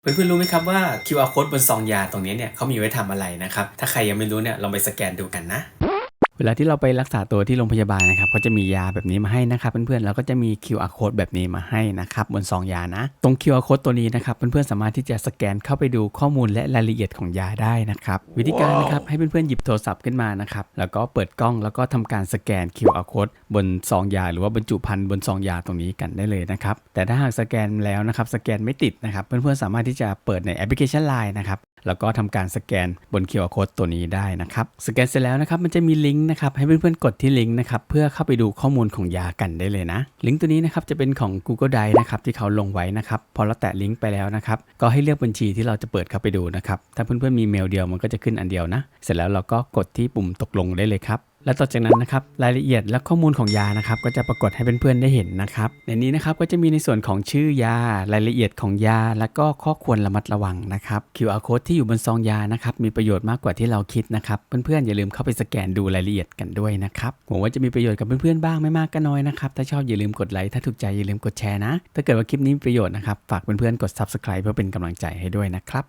เพื่อนๆรู้ไหมครับว่า QR code บนซองยาตรงนี้เนี่ยเขามีไว้ทำอะไรนะครับ ถ้าใครยังไม่รู้เนี่ยลองไปสแกนดูกันนะ เวลาที่เราไปรักษาตัวที่โรงพยาบาลนะครับก็จะมียาแบบนี้มาให้นะครับเพื่อนๆแล้วก็จะมี QR code แบบนี้มาให้นะครับบนซองยานะ ตรง QR code ตัวนี้นะครับเพื่อนๆสามารถที่จะสแกนเข้าไปดูข้อมูลและรายละเอียดของยาได้นะครับวิธีการนะครับให้เพื่อนๆหยิบโทรศัพท์ขึ้นมานะครับแล้วก็เปิดกล้องแล้วก็ทำการสแกน QR code บนซองยา หรือว่าบรรจุภัณฑ์บนซองยาตรงนี้กันได้เลยนะครับแต่ถ้าหากสแกนแล้วนะครับสแกนไม่ติดนะครับเพื่อนๆสามารถที่จะเปิดในแอปพลิเคชัน Line นะครับ แล้วก็ทำการสแกนบน QR code ตัวนี้ได้นะครับ สแกนเสร็จแล้วนะครับ มันจะมีลิงก์นะครับให้เพื่อนๆกดที่ลิงก์นะครับเพื่อเข้าไปดูข้อมูลของยากันได้เลยนะ ลิงก์ตัวนี้นะครับจะเป็นของ Google Drive นะครับที่เขาลงไว้นะครับพอเราแตะลิงก์ไปแล้วนะครับก็ให้เลือกบัญชีที่เราจะเปิดเข้าไปดูนะครับถ้าเพื่อนๆมีเมลเดียวมันก็จะขึ้นอันเดียวนะ เสร็จแล้วเราก็กดที่ปุ่มตกลงได้เลยครับ และต่อจากนั้นนะครับรายละเอียดและข้อมูลของยานะครับก็จะปรากฏให้เพื่อนๆได้เห็นนะครับในนี้นะครับก็จะมีในส่วนของชื่อยารายละเอียดของยา และก็ข้อควรระมัดระวังนะครับ QR code ที่อยู่บนซองยานะครับมีประโยชน์มากกว่าที่เราคิดนะครับเพื่อนๆอย่าลืมเข้าไปสแกนดูรายละเอียดกันด้วยนะครับหวังว่าจะมีประโยชน์กับเพื่อนๆบ้างไม่มากก็น้อยนะครับถ้าชอบอย่าลืมกดไลค์ถ้าถูกใจอย่าลืมกดแชร์นะถ้าเกิดว่าคลิปนี้มีประโยชน์นะครับฝากเพื่อนๆกด subscribe เพื่อเป็นกำลังใจให้ด้วยนะครับ